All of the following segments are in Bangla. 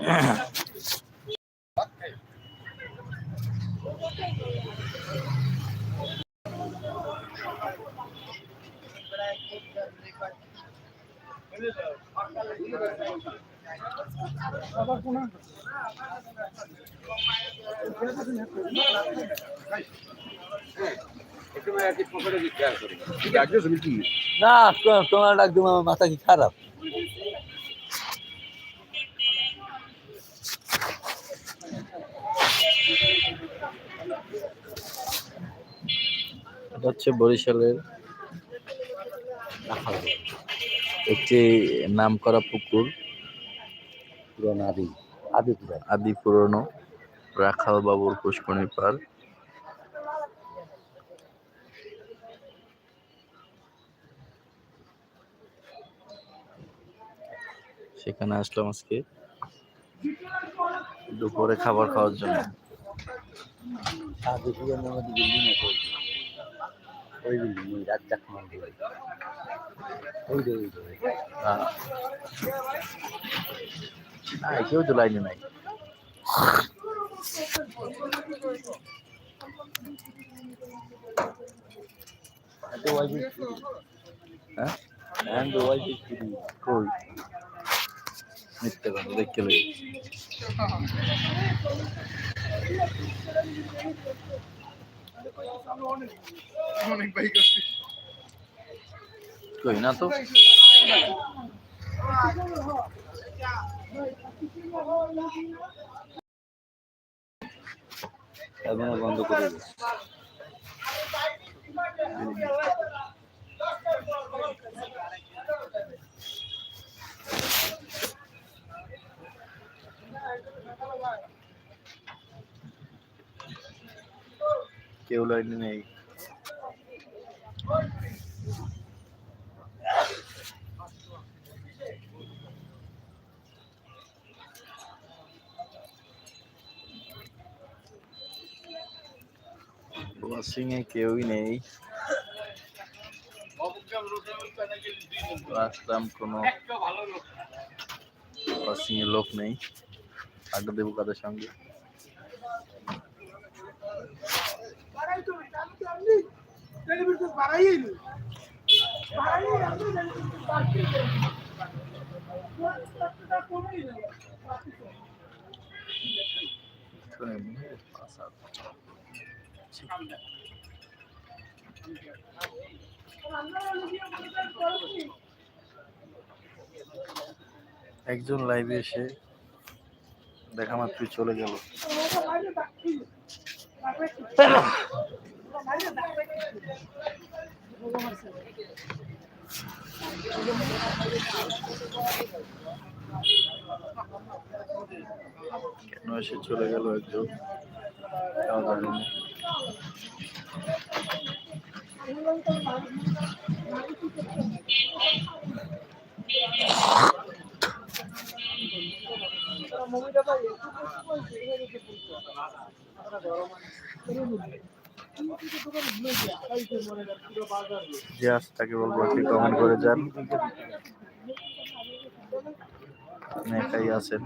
Yeah. না তো- তোমার একদম আমার মাথা কি খারাপ? এটা হচ্ছে বরিশালের একটি নামকরা পুকুর পুরান আদি। আদি আদি পুরনো রাখাল বাবুর পুষ্করণী পার্ক। সেখানে আসলাম আজকে। দুপুরে খাবার খাওয়ার জন্য। ওই বিল্ডিং ওই রাজ্জাক মন্দির ওই যে। ওই কেউ তো লাইনে নাই। হ্যাঁ? and the ওয়াইজ কই? মিথ্যে কথা দেখতে লই কই না তো বন্ধ করে দে কেউ লাইনে নেই। ক্রসিং এ কেউই নেই। আসলাম কোনো ক্রসিং এ লোক নেই। আড্ডা দেবো কাদের সঙ্গে। একজন লাইভে এসে দেখা মাত্রই চলে গেল কেন এসে চলে গেল একজন। যে আছে তাকে বলব আপনি কমেন্ট করে যান। একাই আছেন।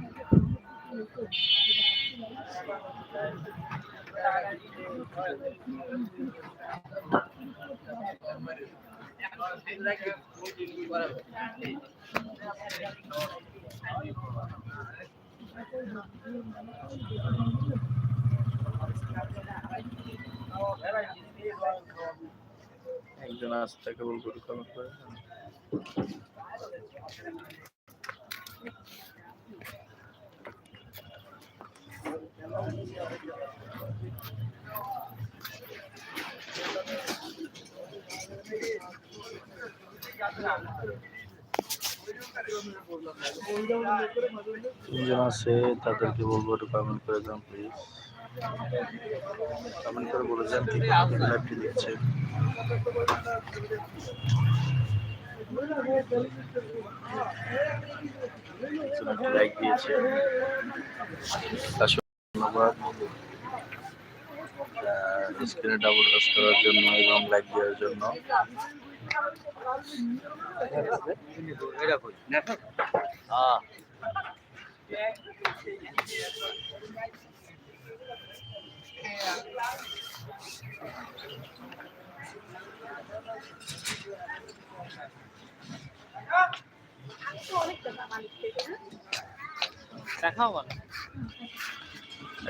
একজন আছে তাকে বলব একটু কমেন্ট করে। যান তিনজন আছে, তাদেরকে বলব একটু কমেন্ট করে যান প্লিজ কমেন্ট করে বলে যান কি লাইভটি দেখছে। লাইক দিয়েছে। ধন্যবাদ। স্ক্রিনে ডাবল টাচ করার জন্য এবং লাইক দেওয়ার জন্য।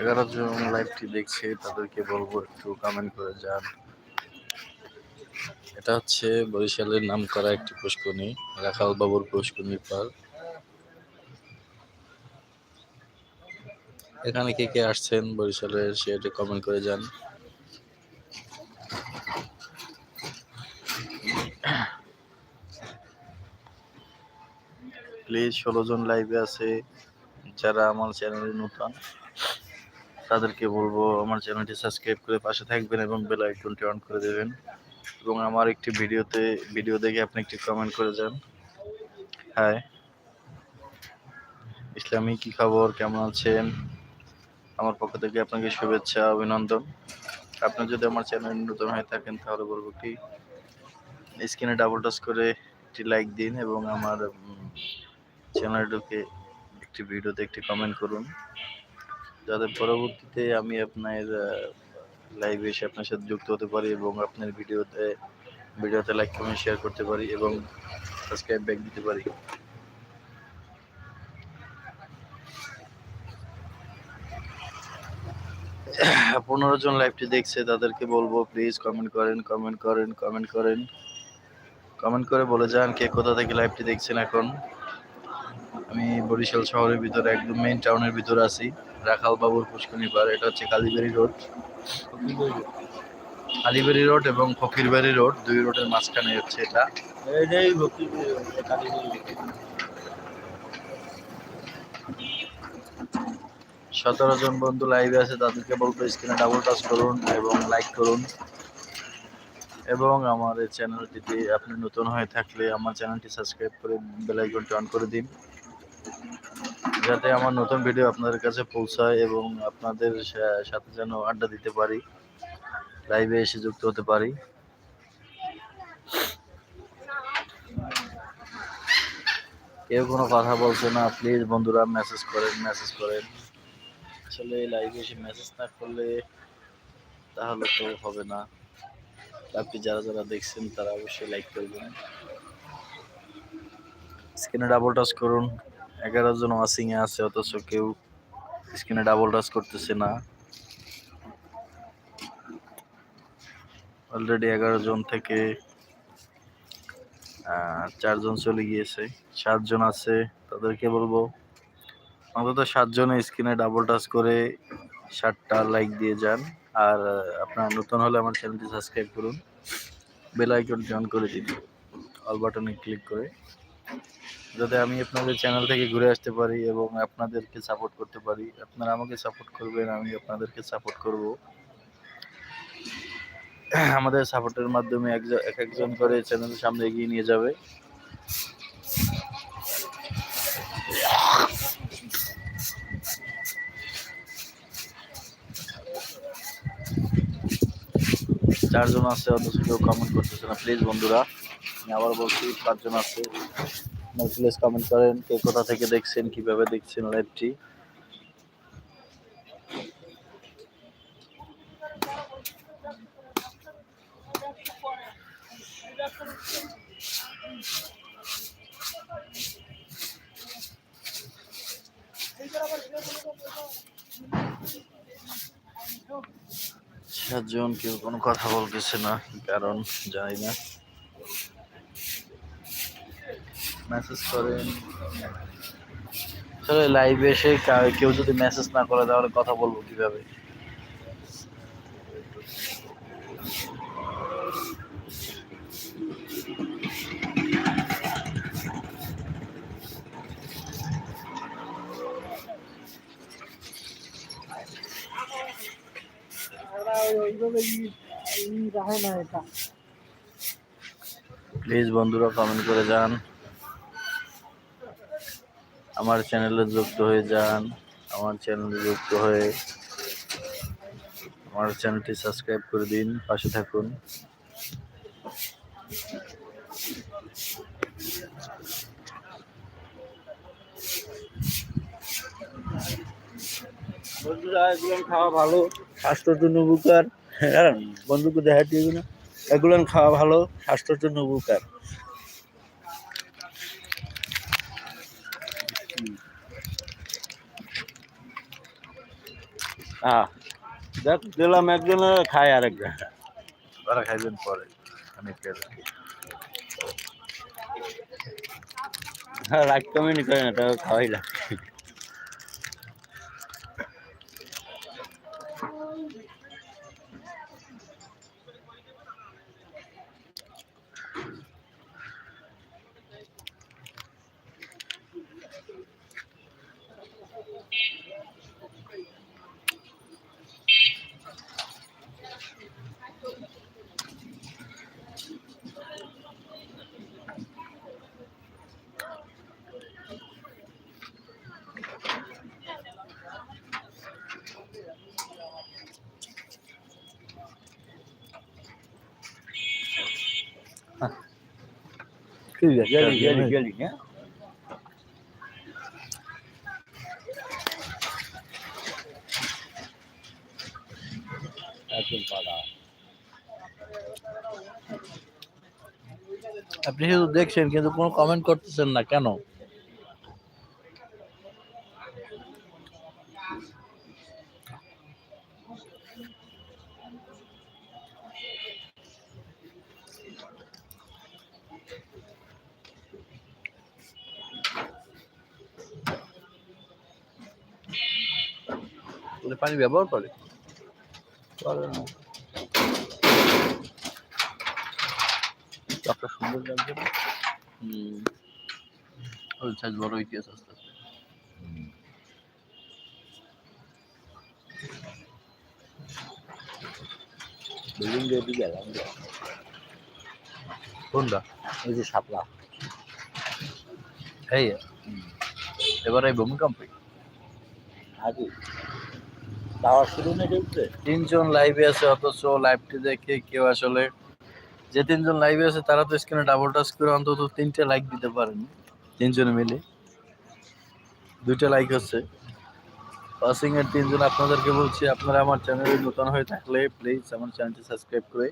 এগারো জন লাইভটি দেখছে তাদেরকে বলব একটু কমেন্ট করে যান। এটা হচ্ছে বরিশালের নাম করা একটি পুষ্করণী, রাখাল বাবুর পুষ্করণীর পার এখানে কে কে আসছেন বরিশালের সেটা কমেন্ট করে যান। প্লিজ ষোলো জন লাইভে আছে, যারা আমার চ্যানেলে নতুন, তাদেরকে বলব আমার চ্যানেলটি সাবস্ক্রাইব করে পাশে থাকবেন এবং বেল আইকনটি অন করে দেবেন। এবং আমার একটি ভিডিওতে, ভিডিও দেখে আপনি একটি কমেন্ট করে যান। হাই ইসলামী, কি খবর? কেমন আছেন? আমার পক্ষ থেকে আপনাকে শুভেচ্ছা, অভিনন্দন। আপনি যদি আমার চ্যানেল নতুন হয়ে থাকেন, তাহলে বলব কি স্ক্রিনে ডাবল টাচ করে একটি লাইক দিন এবং আমার চ্যানেলে ঢুকে একটি ভিডিওতে একটি কমেন্ট করুন। যাতে পরবর্তীতে আমি আপনার লাইভে এসে আপনার সাথে যুক্ত হতে পারি এবং আপনার ভিডিওতে ভিডিওতে লাইক কমেন্ট শেয়ার করতে পারি এবং সাবস্ক্রাইব ব্যাক দিতে পারি। পনেরো জন লাইভটি দেখছে, তাদেরকে বলব প্লিজ কমেন্ট করেন কমেন্ট করেন কমেন্ট করেন। কমেন্ট করে বলে যান কে কোথা থেকে লাইভটি দেখছেন এখন। আমি বরিশাল শহরের ভিতরে একদম মেইন টাউনের ভিতরে আছি, রাখাল বাবুর পুষ্করণী পার এটা হচ্ছে কালীবাড়ি রোড কালীবাড়ি রোড এবং ফকিরবাড়ি রোড দুই রোডের মাঝখানে হচ্ছে এটা। সতেরো জন বন্ধু লাইভে আছে, তাদেরকে বলব স্ক্রিনে ডাবল টাচ করুন এবং লাইক করুন। এবং আমার এই চ্যানেলটিতে আপনি নতুন হয়ে থাকলে আমার চ্যানেলটি সাবস্ক্রাইব করে বেল আইকনটি অন করে দিন। যাতে আমার নতুন ভিডিও আপনাদের কাছে পৌঁছায় এবং আপনাদের সাথে যেন আড্ডা দিতে পারি লাইভে এসে যুক্ত হতে পারি। কেউ কোনো কথা বলছে না প্লিজ বন্ধুরা মেসেজ করেন মেসেজ করেন। আসলে লাইভে এসে মেসেজ না করলে তাহলে তো হবে না। আপনি যারা যারা দেখছেন, তারা অবশ্যই লাইক করবেন। স্ক্রিনে ডাবল টাচ করুন। এগারো জন ওয়াচিং এ আছে, অথচ কেউ স্ক্রিনে ডাবল টাচ করতেছে না। অলরেডি এগারো জন থেকে চারজন চলে গিয়েছে। সাতজন আছে, তাদেরকে বলব, অন্তত সাতজনে স্ক্রিনে ডাবল টাচ করে ষাটটা লাইক দিয়ে যান। আর আপনারা নতুন হলে আমার চ্যানেলটি সাবস্ক্রাইব করুন। বেল আইকনটি অন করে দিন। অল বাটনে ক্লিক করে। যাতে আমি আপনাদের চ্যানেল থেকে ঘুরে আসতে পারি এবং আপনাদেরকে সাপোর্ট করতে পারি। আপনারা আমাকে সাপোর্ট করবেন, আমি আপনাদেরকে সাপোর্ট করব। আমাদের সাপোর্টের মাধ্যমে এক একজন করে চ্যানেল সামনে এগিয়ে নিয়ে যাবে। চারজন আছে, অথচ কেউ কমেন্ট করতেছে না। প্লিজ বন্ধুরা, আমি আবার বলছি, পাঁচজন আছে। প্লিজ কমেন্ট করেন, কে কোথা থেকে দেখছেন, কীভাবে দেখছেন লাইভটি সাতজন কেউ কোনো কথা বলতেছে না, কারণ জানি না। মেসেজ করেন। আসলে লাইভে এসে কেউ যদি মেসেজ না করে তাহলে কথা বলব কীভাবে? প্লিজ বন্ধুরা কমেন্ট করে যান আমার চ্যানেলে যুক্ত হয়ে যান, আমার চ্যানেলে যুক্ত হয়ে আমার চ্যানেলটি সাবস্ক্রাইব করে দিন, পাশে থাকুন। বন্ধুরা এগুলো খাওয়া ভালো। স্বাস্থ্যের জন্য উপকার। হ্যাঁ, বন্ধুকে দেখাতে এগুলো। খাওয়া ভালো, স্বাস্থ্যের জন্য উপকার। আহ দেখ দিলাম একজনের খায় আরেকজন। তারা খাইবেন পরে আমি হ্যাঁ রাগ কমেনি করে না তাও খাওয়াই ঠিক আছে গেলি গেলি গেলি হ্যাঁ একদম পাড়া আপনি শুধু দেখছেন কিন্তু কোনো কমেন্ট করতেছেন না কেন বলে পানি ব্যবহার করে। না। চপটা সুন্দর লাগছে হুম। ওই সাইজ বড় হইতেছে আস্তে আস্তে। বিল্ডিং দিয়ে গেলাম কোনটা? ওই যে সাপলা। এই এবার এই ভূমিকম্পে আগে। তিনজন লাইভে আছে, অথচ লাইভটি দেখে কেউ আসলে যে তিনজন লাইভে আছে, তারা তো স্ক্রিনে ডাবল টাচ করে অন্তত তিনটে লাইক দিতে পারেন। তিনজনে মিলে। দুইটা লাইক হচ্ছে। পাসিং এর তিনজন আপনাদেরকে বলছি, আপনারা আমার চ্যানেলে নতুন হয়ে থাকলে প্লিজ আমার চ্যানেলটি সাবস্ক্রাইব করে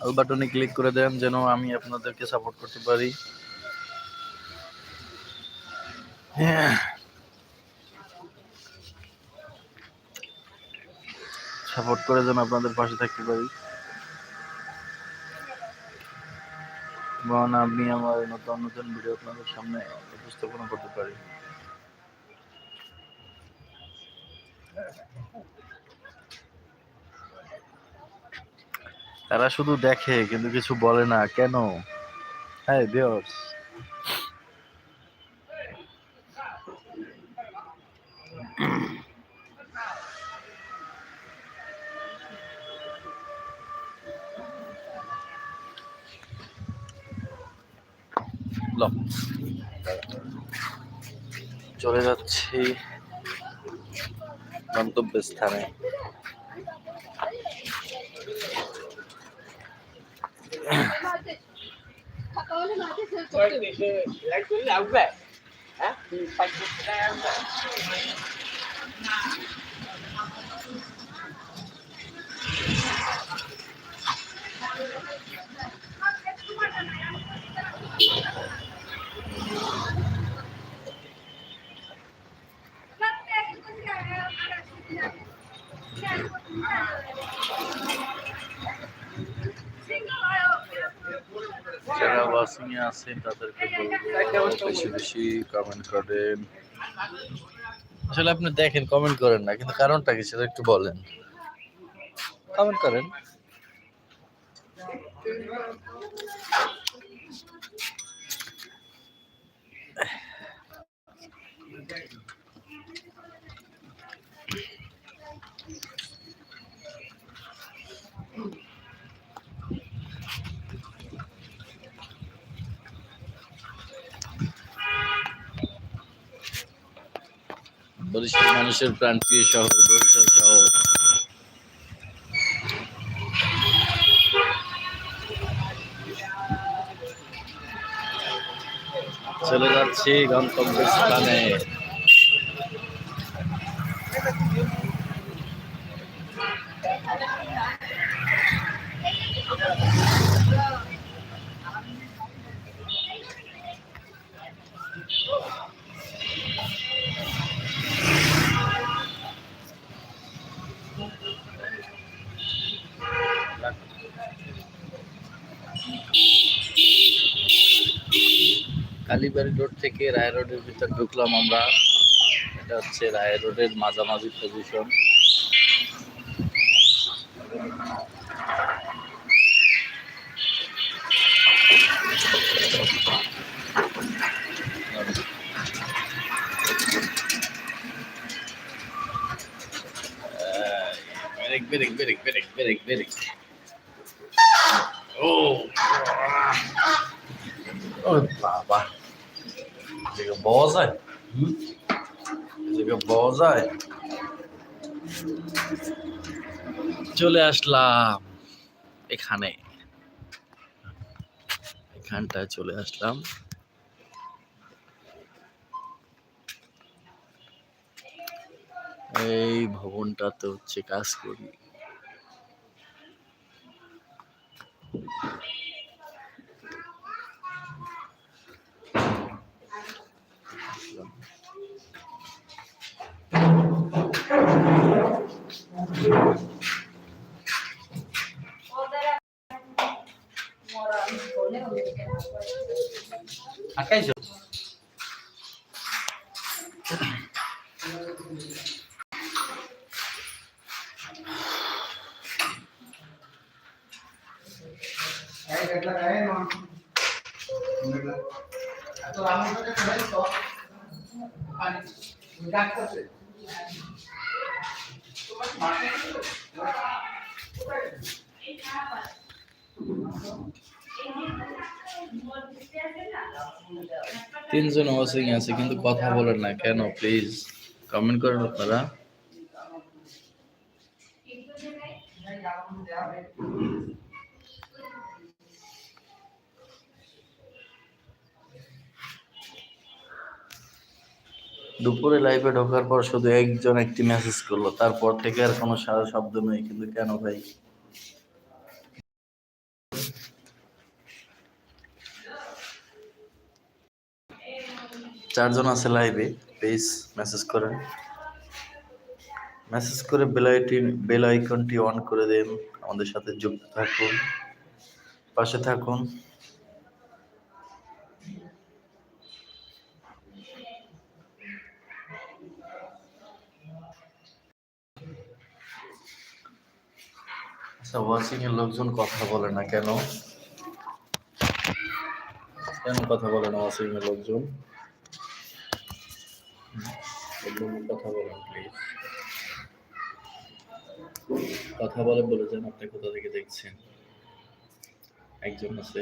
অল বাটনে ক্লিক করে দেন, যেন আমি আপনাদেরকে সাপোর্ট করতে পারি। সাপোর্ট করে যেন আপনাদের পাশে থাকতে পারি। এবং আমি আমার নতুন নতুন ভিডিও আপনাদের সামনে উপস্থাপনা করতে পারি। তারা শুধু দেখে, কিন্তু কিছু বলে না। কেন? হ্যাঁ ভিউয়ার্স ল চলে যাচ্ছি গন্তব্যস্থানে। যারা আছেন তাদেরকে বলব বেশি বেশি কমেন্ট করেন। আসলে আপনি দেখেন কমেন্ট করেন না কিন্তু কারণটা কি সেটা একটু বলেন। কমেন্ট করেন। বরিশাল মানুষের প্রাণপ্রিয় শহর বরিশাল শহর। চলে যাচ্ছি গন্তব্যস্থানে। কালীবাড়ি রোড থেকে রায় রোডের ভিতর ঢুকলাম আমরা। এটা হচ্ছে রায় রোডের মাঝামাঝি position brake brake brake brake brake ও ও বাবা। বওয়া যায় এদিকে বওয়া যায় চলে আসলাম এখানে। এখানটায় চলে আসলাম। এই ভবনটাতে হচ্ছে কাজ করি। আকাইছো ওয়াচিং আছে, কিন্তু কথা বলেন না। কেন? প্লিজ কমেন্ট করেন আপনারা। দুপুরে লাইভে ঢোকার পর শুধু একজন একটি মেসেজ করল, তারপর থেকে আর কোনো সারা শব্দ নেই। কিন্তু কেন ভাই? চারজন আছে লাইভে প্লিজ মেসেজ করেন। মেসেজ করে বেল আইটি বেল আইকনটি অন করে দেন, আমাদের সাথে যুক্ত থাকুন, পাশে থাকুন। আচ্ছা এর লোকজন কথা বলে না কেন? কেন কথা বলে না ওয়াচিং এর লোকজন? কথা বলেন প্লিজ কথা বলে বলে যান আপনি কোথা থেকে দেখছেন? একজন আছে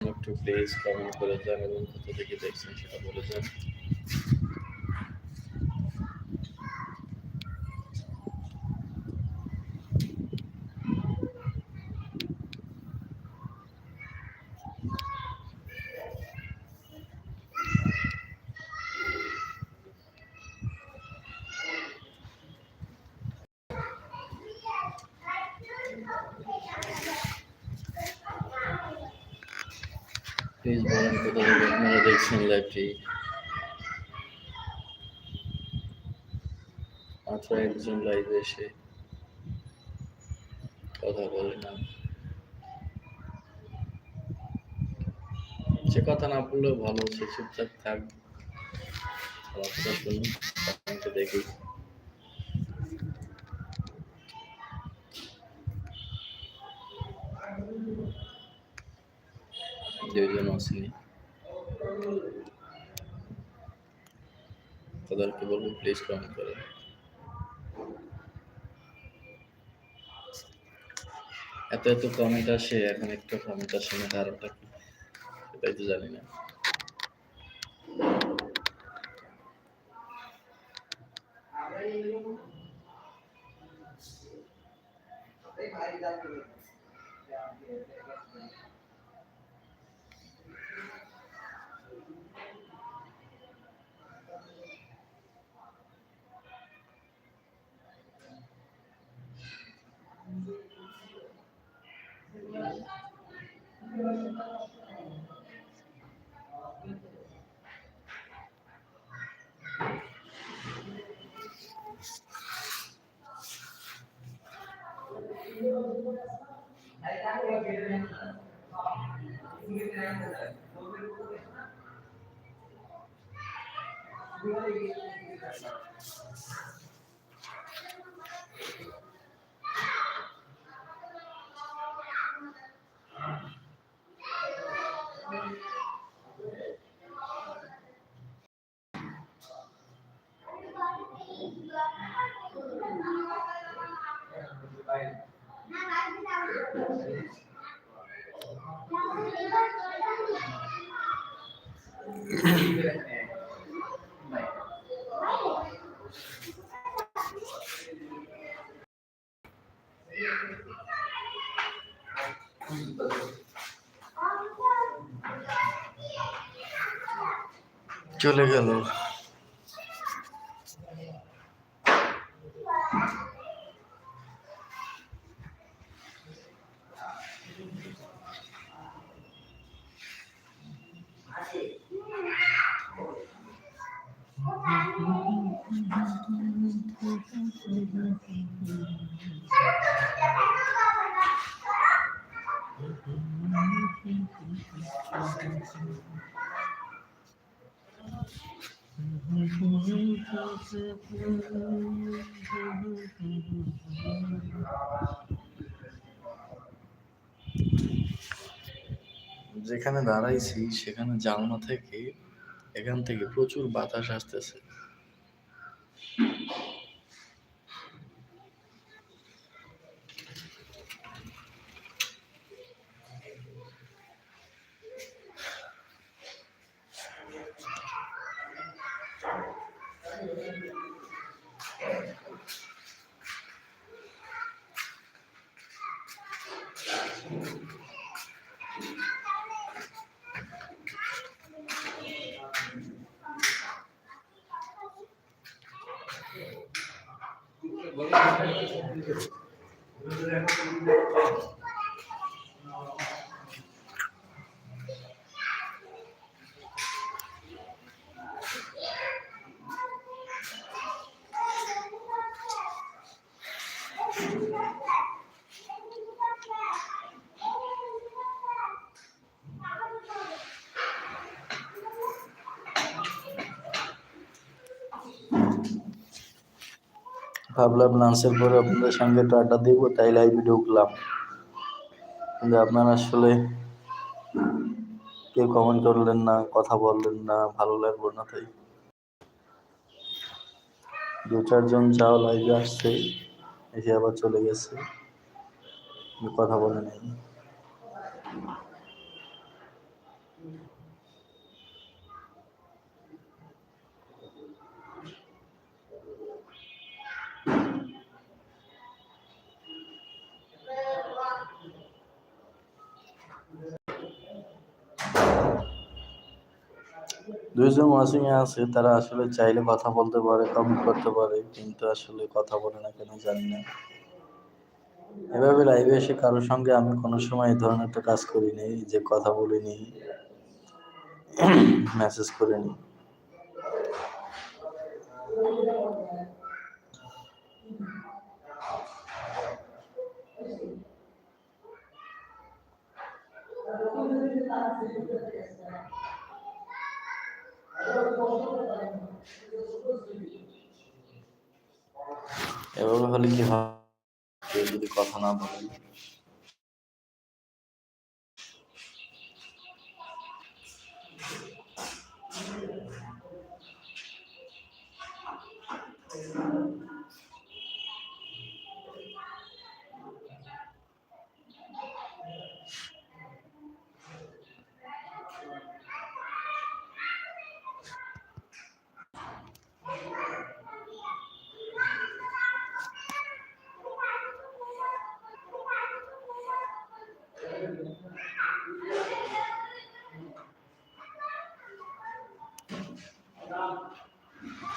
একটু প্লিজ কমেন্ট করে যান এবং কোথা থেকে দেখছেন সেটা বলে যান প্লিজ বলেন কোথা থেকে আপনারা লাইভটি মাত্র একজন লাইভে এসে কথা বলে না। সে কথা না বললেও ভালো, সে চুপচাপ থাক। দেখি। দুইজন আসেনি তাদেরকে বলব প্লিজ কমেন্ট করে এত এত কমেন্ট আসে, এখন একটা কমেন্ট আসে না, কারণটা কি সেটাই তো জানি না Thank you. চলে গেল। যেখানে দাঁড়াইছি সেখানে জানলা থেকে এখান থেকে প্রচুর বাতাস আসতেছে। ভাবলাম লাঞ্চের পরে আপনাদের সঙ্গে একটু আড্ডা দিব, তাই লাইভে ঢুকলাম। কিন্তু আপনারা আসলে কেউ কমেন্ট করলেন না, কথা বললেন না, ভালো লাগল না তাই। দু চারজন যাও লাইভে আসছে, এসে আবার চলে গেছে। কথা বলে নাই। দুইজন এ আছে, তারা আসলে চাইলে কথা বলতে পারে কমেন্ট করতে পারে, কিন্তু আসলে কথা বলে না কেন জানি না। এভাবে লাইভে এসে কারোর সঙ্গে আমি কোনো সময় এই ধরনের একটা কাজ করিনি, যে কথা বলিনি মেসেজ করিনি। এভাবে হলে কি হয় কেউ যদি কথা না বলে।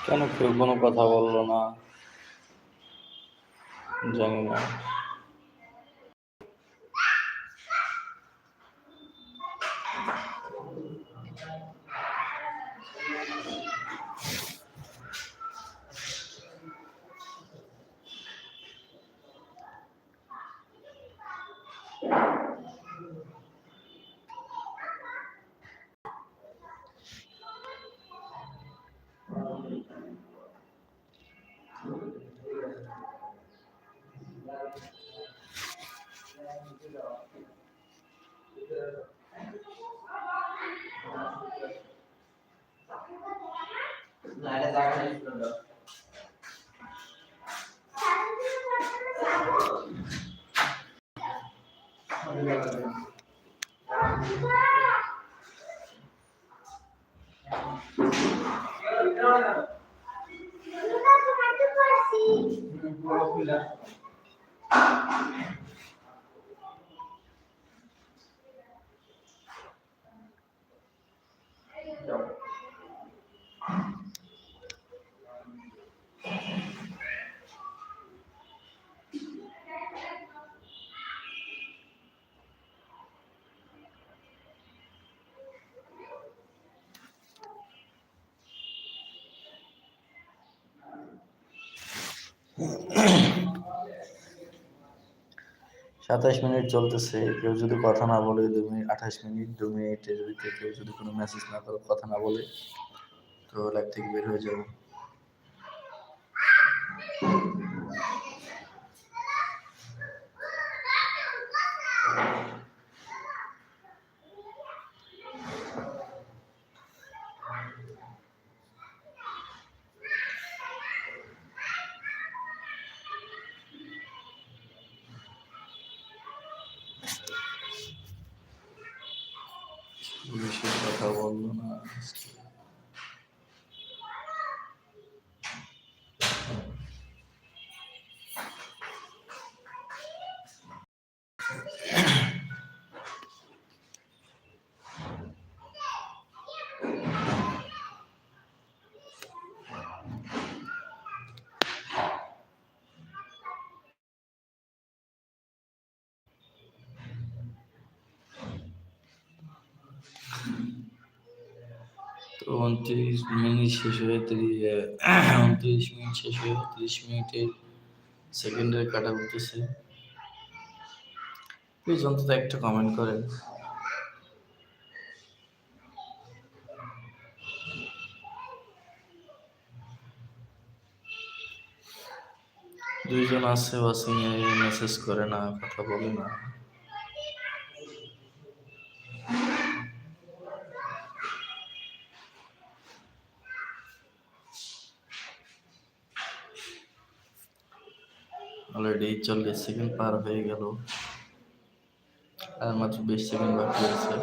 কেন কেউ কোনো কথা বলল না? জানি না। জায়গা সাতাশ মিনিট চলতেছে, কেউ যদি কথা না বলে দু মিনিট, আঠাশ মিনিট, দু মিনিটের ভিতরে কেউ যদি কোনো মেসেজ না করে, কথা না বলে, তো লাইভ থেকে বের হয়ে যাব বেশি কথা বলল না তো উনত্রিশ মিনিট শেষ হয়ে তিরিশ উনত্রিশ মিনিট শেষ হয়ে তিরিশ মিনিটের সেকেন্ডের কাটা উঠতেছে। প্লিজ অন্তত একটা কমেন্ট করেন। দুইজন আছে ওয়াসিং মেসেজ করে না, কথা বলে না। অলরেডি চল্লিশ সেকেন্ড পার হয়ে গেল। আর মাত্র বিশ সেকেন্ড বাকি আছে।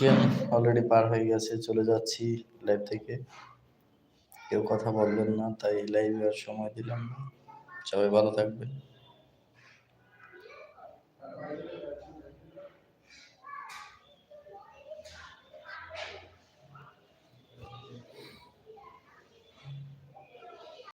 তিরিশ অলরেডি পার হয়ে গেছে, চলে যাচ্ছি লাইভ থেকে। কেউ কথা বলবেন না, তাই লাইভে আর সময় দিলাম না। সবাই ভালো থাকবেন।